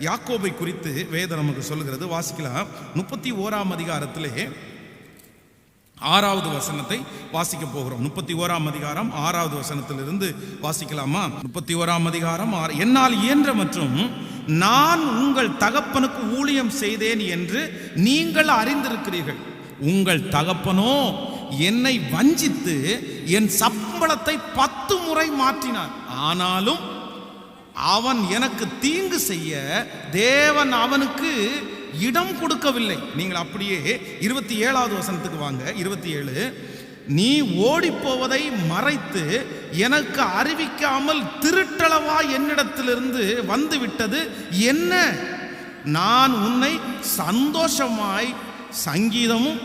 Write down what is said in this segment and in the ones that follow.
யாக்கோபை குறித்து வேதம் நமக்கு சொல்லுகிறது. வாசிக்கலாம். முப்பத்தி ஓராம் அதிகாரத்திலே ஆறாவது வசனத்தை வாசிக்க போகிறோம். முப்பத்தி ஓராம் அதிகாரம் ஆறாவது வசனத்திலிருந்து வாசிக்கலாமா? முப்பத்தி ஓராம் அதிகாரம் என்னால் இயன்ற மற்றும் நான் உங்கள் தகப்பனுக்கு ஊழியம் செய்தேன் என்று நீங்கள் அறிந்திருக்கிறீர்கள். உங்கள் தகப்பனோ என்னை வஞ்சித்து என் சம்பளத்தை பத்து முறை மாற்றினார். ஆனாலும் அவன் எனக்கு தீங்கு செய்ய தேவன் அவனுக்கு இடம் கொடுக்கவில்லை. நீங்கள் அப்படியே இருபத்தி ஏழாவது வசனத்துக்கு வாங்க. இருபத்தி ஏழு நீ ஓடிப்போவதை மறைத்து எனக்கு அறிவிக்காமல் திருட்டளவா என்னிடத்திலிருந்து வந்து விட்டது என்ன? நான் உன்னை சந்தோஷமாய் சங்கீதமும்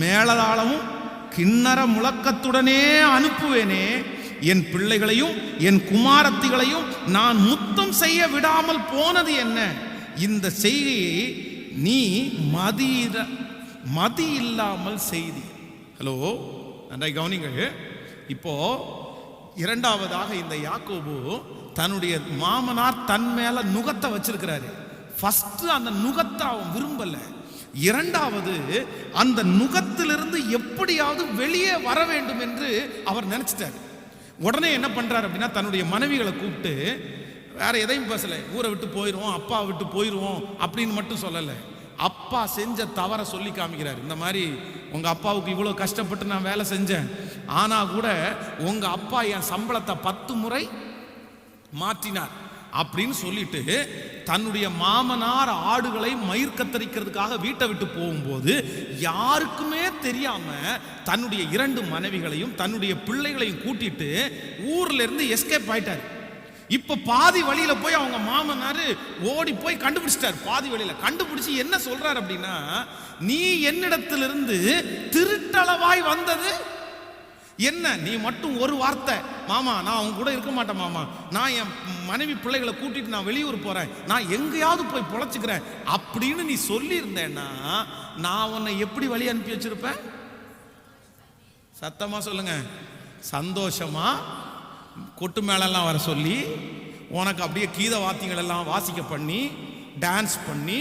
மேளதாளமும் கிண்ணற முழக்கத்துடனே அனுப்புவேனே. என் பிள்ளைகளையும் என் குமாரத்திகளையும் நான் முத்தம் செய்ய விடாமல் போனது என்ன? இந்த செய்தியை நீ மதியிட மதி இல்லாமல் செய்தி. ஹலோ நன்றாய் கவனிங்கள் இப்போ இரண்டாவதாக இந்த யாக்கோபு தன்னுடைய மாமனார் தன் மேல நுகத்தை வச்சிருக்கிறாரு. ஃபர்ஸ்ட் அந்த நுகத்தை அவன் விரும்பலை. இரண்டாவது அந்த நுகத்திலிருந்து எப்படியாவது வெளியே வர வேண்டும் என்று அவர் நினைச்சிட்டாரு. உடனே என்ன பண்ணுறாரு அப்படின்னா தன்னுடைய மனைவிகளை கூப்பிட்டு வேற எதையும் பேசலை. ஊரை விட்டு போயிடுவோம் அப்பா விட்டு போயிடுவோம் அப்படின்னு மட்டும் சொல்லலை. அப்பா செஞ்ச தவறை சொல்லி காமிக்கிறார். இந்த மாதிரி உங்கள் அப்பாவுக்கு இவ்வளோ கஷ்டப்பட்டு நான் வேலை செஞ்சேன். ஆனால் கூட உங்கள் அப்பா என் சம்பளத்தை பத்து முறை மாற்றினார் அப்படின்னு சொல்லிட்டு தன்னுடைய மாமனார் ஆடுகளை மயிர் கத்தரிக்கிறதுக்காக வீட்டை விட்டு போகும்போது யாருக்குமே தெரியாம தன்னுடைய இரண்டு மனைவிகளையும் தன்னுடைய பிள்ளைகளையும் கூட்டிட்டு ஊர்ல இருந்து எஸ்கேப் ஆயிட்டார். இப்ப பாதி வழியில போய் அவங்க மாமனார் ஓடி போய் கண்டுபிடிச்சிட்டார். பாதி வழியில கண்டுபிடிச்சு என்ன சொல்றாரு அப்படின்னா நீ என்னிடத்திலிருந்து திருட்டளவாய் வந்தது என்ன நீ மட்டும் ஒரு வார்த்தை? மாமா நான் அவங்க கூட இருக்க மாட்டேன் மாமா. நான் என் மனைவி பிள்ளைகளை கூட்டிட்டு நான் வெளியூர் போறேன். நான் எங்கேயாவது போய் பொழைச்சிக்கிறேன். அப்படின்னு நீ சொல்லியிருந்தேன்னா நான் உன்னை எப்படி வழி அனுப்பி வச்சிருப்பேன்? சத்தமா சொல்லுங்க. சந்தோஷமா கொட்டு மேலெல்லாம் வர சொல்லி உனக்கு அப்படியே கீத வாத்தியங்கள் எல்லாம் வாசிக்க பண்ணி டான்ஸ் பண்ணி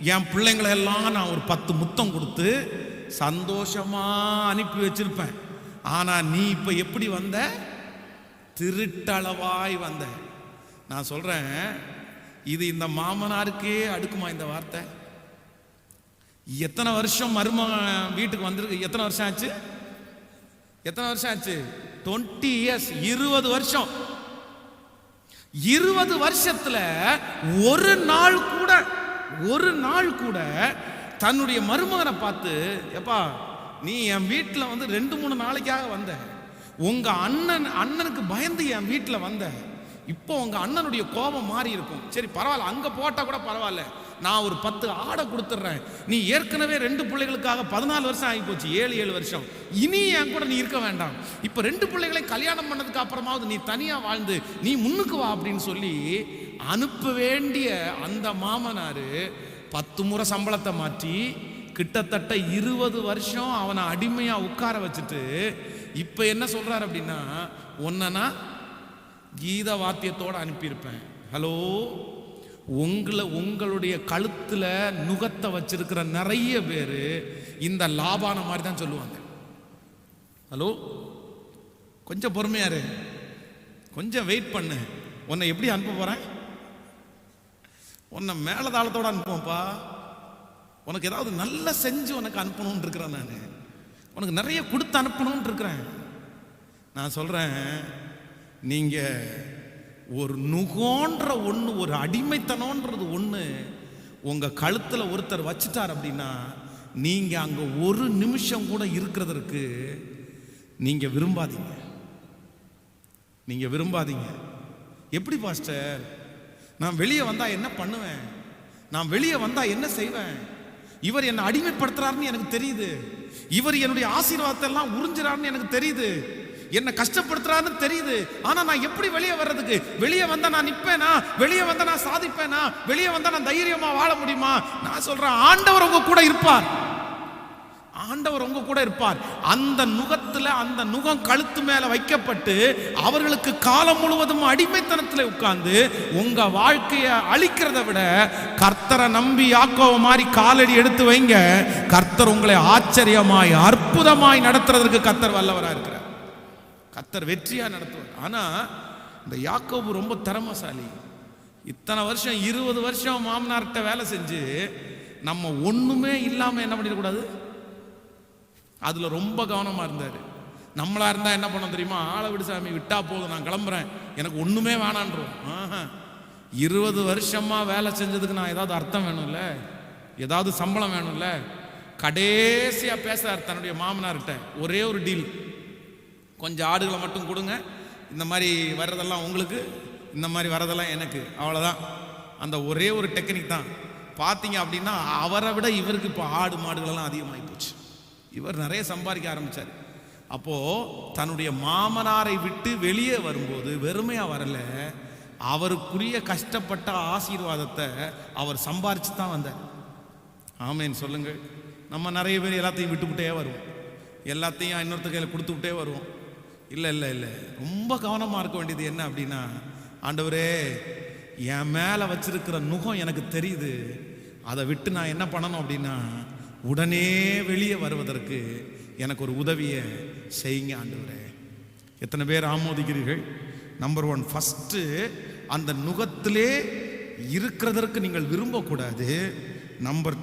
என் பிள்ளைங்களெல்லாம் நான் ஒரு பத்து முத்தம் கொடுத்து சந்தோஷமா அனுப்பி வச்சிருப்பேன். ஆனா நீ இப்ப எப்படி வந்த? திருட்டளவாய் வந்த. நான் சொல்றேன் இது இந்த மாமனாருக்கே அடுக்குமா இந்த வார்த்தை? எத்தனை வருஷம் மருமகன் வீட்டுக்கு வந்திருக்கு? எத்தனை வருஷம் ஆச்சு? எத்தனை வருஷம் ஆச்சு? டுவெண்ட்டி இயர்ஸ் இருபது வருஷம். இருபது வருஷத்துல ஒரு நாள் கூட ஒரு நாள் கூட தன்னுடைய மருமகனை பார்த்து எப்பா நீ என் வீட்டில் வந்து ரெண்டு மூணு நாளைக்காக வந்த. உங்க அண்ணன் அண்ணனுக்கு பயந்து என் வீட்டில் வந்த. இப்போ உங்க அண்ணனுடைய கோபம் மாறி இருக்கும். சரி பரவாயில்ல அங்க போட்டா கூட பரவாயில்ல. நான் ஒரு பத்து ஆடை கொடுத்துட்றேன். நீ ஏற்கனவே ரெண்டு பிள்ளைகளுக்காக பதினாலு வருஷம் ஆகி போச்சு ஏழு ஏழு வருஷம். இனி என் கூட நீ இருக்க வேண்டாம். இப்போ ரெண்டு பிள்ளைகளை கல்யாணம் பண்ணதுக்கு அப்புறமாவது நீ தனியாக வாழ்ந்து நீ முன்னுக்கு வா அப்படின்னு சொல்லி அனுப்ப வேண்டிய அந்த மாமனார் பத்து முறை சம்பளத்தை மாற்றி கிட்டத்தட்ட இருபது வருஷம் அவனை அடிமையா உட்கார வச்சுட்டு இப்போ என்ன சொல்றாரு அப்படின்னா ஒன்னா கீத வாத்தியத்தோட அனுப்பியிருப்பேன். ஹலோ? உங்களை உங்களுடைய கழுத்துல நுகத்தை வச்சிருக்கிற நிறைய பேர் இந்த லாபான மாதிரி தான் சொல்லுவாங்க. ஹலோ? கொஞ்சம் பொறுமையாரு கொஞ்சம் வெயிட் பண்ணு. உன்னை எப்படி அனுப்ப போறேன்? உன்னை மேலதாளத்தோட அனுப்புவோம்ப்பா. உனக்கு ஏதாவது நல்லா செஞ்சு உனக்கு அனுப்பணும்னு இருக்கிறேன் நான். உனக்கு நிறைய கொடுத்து அனுப்பணும்னு இருக்கிறேன் நான் சொல்கிறேன் நீங்கள் ஒரு நுகோன்ற ஒன்று ஒரு அடிமைத்தனோன்றது ஒன்று உங்கள் கழுத்தில் ஒருத்தர் வச்சுட்டார் அப்படின்னா நீங்கள் அங்கே ஒரு நிமிஷம் கூட இருக்கிறதற்கு நீங்கள் விரும்பாதீங்க. நீங்கள் விரும்பாதீங்க. எப்படி பாஸ்டர்? நான் வெளியே வந்தால் என்ன பண்ணுவேன்? நான் வெளியே வந்தால் என்ன செய்வேன்? இவர் என்னை அடிமைப்படுத்துறாருன்னு எனக்கு தெரியுது. இவர் என்னுடைய ஆசீர்வாதத்தை எல்லாம் உறிஞ்சுறாருன்னு எனக்கு தெரியுது. என்ன கஷ்டப்படுத்துறாருன்னு தெரியுது. ஆனா நான் எப்படி வெளியே வர்றதுக்கு? வெளியே வந்தா நான் நிப்பேனா? வெளியே வந்தா நான் சாதிப்பேனா? வெளியே வந்தா நான் தைரியமா வாழ முடியுமா? நான் சொல்றேன் ஆண்டவர் உங்க கூட இருப்பார். ஆண்டவர் உங்க கூட இருப்பார். அந்த நுகத்துல அந்த நுகம் கழுத்து மேல வைக்கப்பட்டு அவர்களுக்கு காலம் முழுவதும் அடிமைத்தனத்துல உட்கார்ந்து உங்க வாழ்க்கையை அழிக்கிறத விட கர்த்தரை நம்பி யாக்கோவ மாதிரி காலடி எடுத்து வைங்க. கர்த்தர் உங்களை ஆச்சரியமாய் அற்புதமாய் நடத்துறதற்கு கர்த்தர் வல்லவரா இருக்கிறார். கர்த்தர் வெற்றியா நடத்துவார். ஆனா இந்த யாக்கோபு ரொம்ப திறமசாலி. இத்தனை வருஷம் இருபது வருஷம் மாமனார்கிட்ட வேலை செஞ்சு நம்ம ஒண்ணுமே இல்லாம என்ன பண்ணிடக்கூடாது? அதில் ரொம்ப கவனமாக இருந்தார். நம்மளாக இருந்தால் என்ன பண்ண தெரியுமா? ஆளை விடு சாமி விட்டா போதும் நான் கிளம்புறேன். எனக்கு ஒன்றுமே வேணான்றோம். ஆஹா. இருபது வருஷமா வேலை செஞ்சதுக்கு நான் ஏதாவது அர்த்தம் வேணும்ல? ஏதாவது சம்பளம் வேணும்ல? கடைசியாக பேசுகிறார் தன்னுடைய மாமனார்கிட்ட. ஒரே ஒரு டீல் கொஞ்சம் ஆடுகளை மட்டும் கொடுங்க. இந்த மாதிரி வர்றதெல்லாம் உங்களுக்கு இந்த மாதிரி வர்றதெல்லாம் எனக்கு. அவ்வளோதான் அந்த ஒரே ஒரு டெக்னிக் தான். பார்த்தீங்க அப்படின்னா அவரை விட இவருக்கு இப்போ ஆடு மாடுகளெல்லாம் அதிகமாகி போச்சு. இவர் நிறைய சம்பாதிக்க ஆரம்பித்தார் அப்போ தன்னுடைய மாமனாரை விட்டு வெளியே வரும்போது வெறுமையாக வரல. அவருக்குரிய கஷ்டப்பட்ட ஆசீர்வாதத்தை அவர் சம்பாரிச்சு தான் வந்தார். ஆமேன்னு சொல்லுங்கள். நம்ம நிறைய பேர் எல்லாத்தையும் விட்டுவிட்டே வருவோம். எல்லாத்தையும் இன்னொருத்த கையில் கொடுத்துக்கிட்டே வருவோம். இல்லை இல்லை இல்லை. ரொம்ப கவனமாக இருக்க வேண்டியது என்ன அப்படின்னா ஆண்டவரே என் மேலே வச்சிருக்கிற நுகம் எனக்கு தெரியுது. அதை விட்டு நான் என்ன பண்ணணும் அப்படின்னா உடனே வெளியே வருவதற்கு எனக்கு ஒரு உதவியை செய்யுங்க ஆண்டவரே. எத்தனை பேர் ஆமோதிக்கிறீர்கள்? நம்பர் ஒன் ஃபஸ்ட்டு அந்த நுகத்திலே இருக்கிறதற்கு நீங்கள் விரும்பக்கூடாது. நம்பர்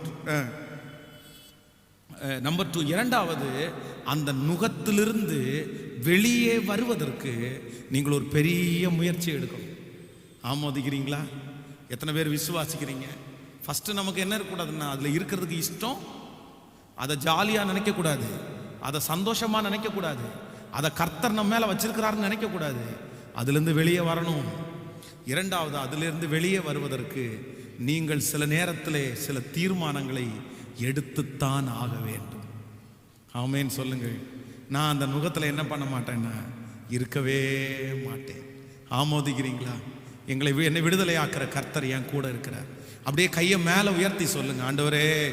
நம்பர் டூ இரண்டாவது அந்த நுகத்திலிருந்து வெளியே வருவதற்கு நீங்கள் ஒரு பெரிய முயற்சி எடுக்கணும். ஆமோதிக்கிறீங்களா? எத்தனை பேர் விசுவாசிக்கிறீங்க? ஃபஸ்ட்டு நமக்கு என்ன இருக்கக்கூடாதுன்னா அதில் இருக்கிறதுக்கு இஷ்டம் அதை ஜாலியாக நினைக்கக்கூடாது. அதை சந்தோஷமாக நினைக்கக்கூடாது. அதை கர்த்தர் நம்ம மேலே வச்சிருக்கிறாருன்னு நினைக்கக்கூடாது. அதுலேருந்து வெளியே வரணும். இரண்டாவது அதிலிருந்து வெளியே வருவதற்கு நீங்கள் சில நேரத்தில் சில தீர்மானங்களை எடுத்துத்தான் ஆக வேண்டும். ஆமேன்னு சொல்லுங்கள். நான் அந்த நுகத்தில் என்ன பண்ண மாட்டேன்னா இருக்கவே மாட்டேன். ஆமோதிக்கிறீங்களா? எங்களை வி- என்னை விடுதலையாக்குற கர்த்தர் என் கூட இருக்கிறார். அப்படியே கையை மேலே உயர்த்தி சொல்லுங்க ஆண்டவரே.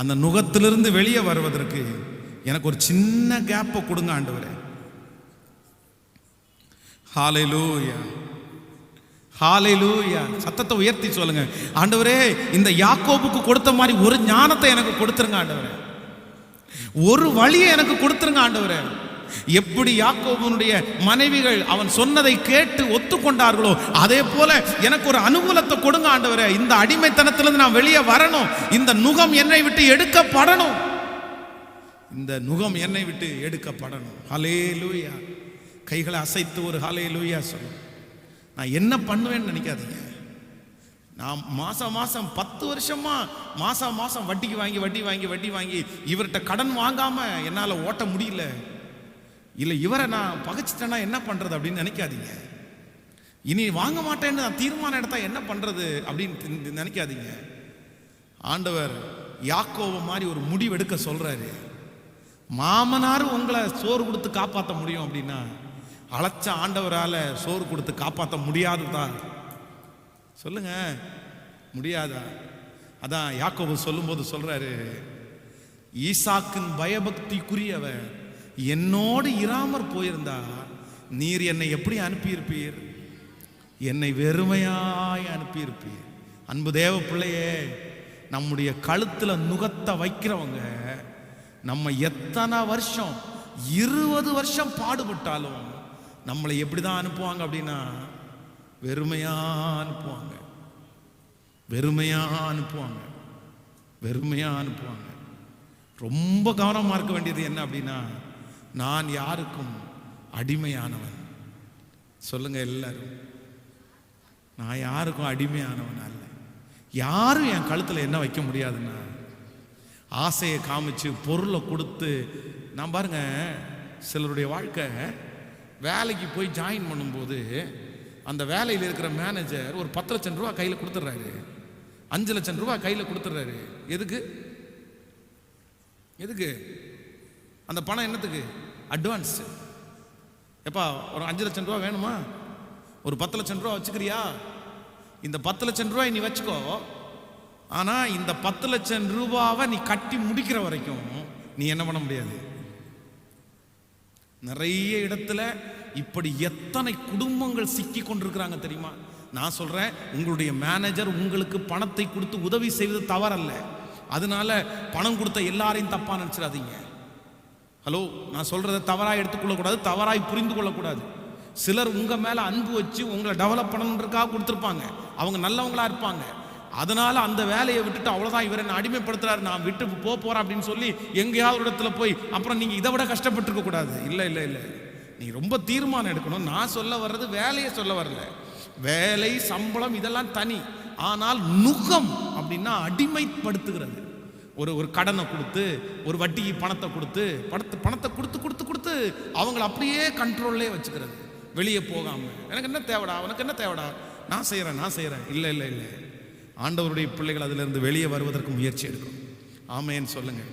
அந்த நுகத்திலிருந்து வெளியே வருவதற்கு எனக்கு ஒரு சின்ன கேப்பை கொடுங்க ஆண்டவரே. ஹாலை லூய்யா சத்தத்தை உயர்த்தி சொல்லுங்க. ஆண்டவரே இந்த யாக்கோபுக்கு கொடுத்த மாதிரி ஒரு ஞானத்தை எனக்கு கொடுத்துருங்க ஆண்டவரே. ஒரு வழியை எனக்கு கொடுத்துருங்க ஆண்டவரே. எப்படி யாக்கோபனுடைய மனைவிகள் அவன் சொன்னதை கேட்டு ஒத்துக்கொண்டார்களோ அதே போல எனக்கு ஒரு அனுகூலத்தை கொடுங்க ஆண்டவரே. இந்த அடிமைத்தனத்திலிருந்து நான் வெளியே வரணும். இந்த நுகம் என்னை விட்டு எடுக்கப்படணும். இந்த நுகம் என்னை விட்டு எடுக்கப்படணும். ஹலே லூயா கைகளை அசைத்து ஒரு ஹலே லூயா சொல்லு. நான் என்ன பண்ணுவேன்னு நினைக்காதீங்க. நான் மாசம் மாசம் பத்து வருஷமா மாசம் மாசம் வட்டிக்கு வாங்கி வட்டி வாங்கி வட்டி வாங்கி இவர்கிட்ட கடன் வாங்காம என்னால் ஓட்ட முடியல. இல்லை இவரை நான் பகைச்சிட்டேன்னா என்ன பண்ணுறது அப்படின்னு நினைக்காதீங்க. இனி வாங்க மாட்டேன்னு நான் தீர்மானம் எடுத்தால் என்ன பண்ணுறது அப்படின்னு தி- நினைக்காதீங்க. ஆண்டவர் யாக்கோவை மாதிரி ஒரு முடிவெடுக்க சொல்கிறாரு மாமனார் உங்களை சோறு கொடுத்து காப்பாற்ற முடியும் அப்படின்னா அழைச்ச ஆண்டவரால் சோறு கொடுத்து காப்பாற்ற முடியாதுதான் சொல்லுங்க. முடியாதா? அதான் யாக்கோபு சொல்லும்போது சொல்கிறாரு ஈசாக்கின் பயபக்திக்குரியவர் என்னோடு இராமற் போயிருந்தா நீர் என்னை எப்படி அனுப்பியிருப்பீர்? என்னை வெறுமையாய் அனுப்பியிருப்பீர். அன்பு தேவ பிள்ளையே நம்முடைய கழுத்தில் நுகத்தை வைக்கிறவங்க நம்ம எத்தனை வருஷம் இருபது வருஷம் பாடுபட்டாலும் நம்மளை எப்படி தான் அனுப்புவாங்க அப்படின்னா வெறுமையாக அனுப்புவாங்க. வெறுமையாக அனுப்புவாங்க. வெறுமையாக அனுப்புவாங்க. ரொம்ப கவனமாக இருக்க வேண்டியது என்ன அப்படின்னா நான் யாருக்கும் அடிமையானவன். சொல்லுங்க எல்லாரும். நான் யாருக்கும் அடிமையானவன் அல்ல. யாரும் என் கழுத்தில் என்ன வைக்க முடியாதுன்னா ஆசையை காமிச்சு பொருளை கொடுத்து நான் பாருங்க சிலருடைய வாழ்க்கை வேலைக்கு போய் ஜாயின் பண்ணும்போது அந்த வேலையில் இருக்கிற மேனேஜர் ஒரு பத்து லட்சம் ரூபா கையில் கொடுத்துட்றாரு. அஞ்சு லட்சம் ரூபா கையில் கொடுத்துட்றாரு. எதுக்கு? எதுக்கு? அந்த பணம் என்னத்துக்கு? அட்வான்ஸு எப்பா ஒரு அஞ்சு லட்சம் ரூபா வேணுமா? ஒரு பத்து லட்சம் ரூபா வச்சுக்கிறியா? இந்த பத்து லட்சம் ரூபாய் நீ வச்சுக்கோ. ஆனால் இந்த பத்து லட்சம் ரூபாவை நீ கட்டி முடிக்கிற வரைக்கும் நீ என்ன பண்ண முடியாது? நிறைய இடத்துல இப்படி எத்தனை குடும்பங்கள் சிக்கி கொண்டிருக்கிறாங்க தெரியுமா? நான் சொல்கிறேன் உங்களுடைய மேனேஜர் உங்களுக்கு பணத்தை கொடுத்து உதவி செய்வது தவறல்ல. அதனால பணம் கொடுத்த எல்லாரையும் தப்பாக நினச்சிடாதீங்க. ஹலோ நான் சொல்கிறத தவறாக எடுத்துக்கொள்ளக்கூடாது தவறாய் புரிந்து கொள்ளக்கூடாது சிலர் உங்கள் மேலே அன்பு வச்சு உங்களை டெவலப் பண்ணணுன்றக்காக கொடுத்துருப்பாங்க. அவங்க நல்லவங்களாக இருப்பாங்க. அதனால் அந்த வேலையை விட்டுட்டு அவ்வளோதான் இவரை என்ன அடிமைப்படுத்துறாரு நான் விட்டு போக போகிறேன் அப்படின்னு சொல்லி எங்கேயாவது இடத்துல போய் அப்புறம் நீங்கள் இதை விட கஷ்டப்பட்டுருக்க கூடாது. இல்லை இல்லை இல்லை. நீ ரொம்ப தீர்மானம் எடுக்கணும். நான் சொல்ல வர்றது வேலையை சொல்ல வரல. வேலை சம்பளம் இதெல்லாம் தனி. ஆனால் நுகம் அப்படின்னா அடிமைப்படுத்துகிறது. ஒரு ஒரு கடனை கொடுத்து ஒரு வட்டிக்கு பணத்தை கொடுத்து பணத்தை பணத்தை கொடுத்து கொடுத்து கொடுத்து அவங்கள அப்படியே கண்ட்ரோல்லே வச்சுக்கிறது. வெளியே போகாமல் எனக்கு என்ன தேவைடா? உனக்கு என்ன தேவைடா? நான் செய்கிறேன் நான் செய்கிறேன் இல்லை இல்லை இல்லை. ஆண்டவருடைய பிள்ளைகள் அதிலிருந்து வெளியே வருவதற்கு முயற்சி எடுக்கும். ஆமையன்னு சொல்லுங்கள்